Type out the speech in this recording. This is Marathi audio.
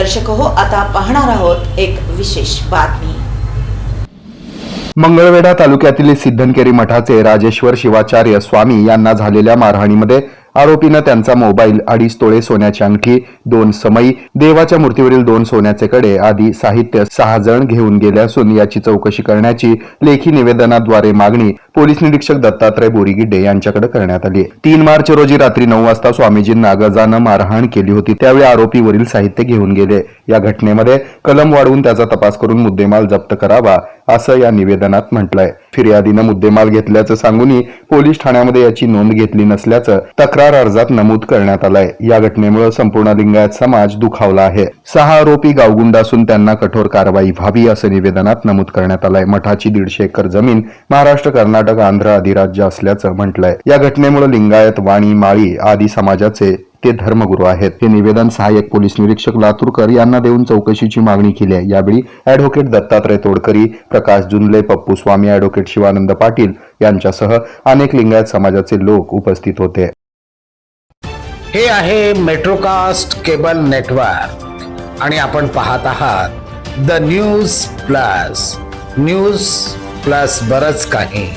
दर्शक हो आता पाहणार आहोत एक विशेष बातमी. मंगळवेढा तालुक्यातील सिद्धनकेरी मठाचे राजेश्वर शिवाचार्य स्वामी यांना झालेल्या मारहाणीमध्ये आरोपीनं त्यांचा मोबाईल अडीच तोळे सोन्याची अंगठी दोन समई देवाच्या मूर्तीवरील दोन सोन्याचे कडे आदी साहित्य सहा जण घेऊन गेले असून याची चौकशी करण्याची लेखी निवेदनाद्वारे मागणी पोलीस निरीक्षक दत्तात्रय बोरीगिड्डे यांच्याकडे करण्यात आली आहे. तीन मार्च रोजी रात्री नऊ वाजता स्वामीजींना गजानं मारहाण केली होती. त्यावेळी आरोपीवरील साहित्य घेऊन गेले. या घटनेमध्ये कलम वाढवून त्याचा तपास करून मुद्देमाल जप्त करावा असं या निवेदनात म्हटलंय. फिर्यादीनं मुद्देमाल घेतल्याचं सांगूनही पोलीस ठाण्यामध्ये याची नोंद घेतली नसल्याचं तक्रार अर्जात नमूद करण्यात आलंय. या घटनेमुळे संपूर्ण लिंगायत समाज दुखावला आहे. सहा आरोपी गावगुंड असून त्यांना कठोर कारवाई व्हावी असं निवेदनात नमूद करण्यात आलंय. मठाची दीडशे एकर जमीन महाराष्ट्र कर्नाटक आंध्र अधिराज्य असल्याचं म्हटलंय. या घटनेमुळे लिंगायत वाणी माळी आदी समाजाचे ते धर्मगुरू आहेत. हे निवेदन सहाय्यक पोलीस निरीक्षक लातूरकर यांना देऊन चौकशीची मागणी केली आहे. यावेळी अॅडव्होकेट दत्तात्रय तोडकरी प्रकाश जुनले पप्पू स्वामी अॅडव्होकेट शिवानंद पाटील यांच्यासह अनेक लिंगायत समाजाचे लोक उपस्थित होते. हे आहे मेट्रोकास्ट केबल नेटवर्क. आणि आपण पाहत आहात the news plus. News plus बरच काही.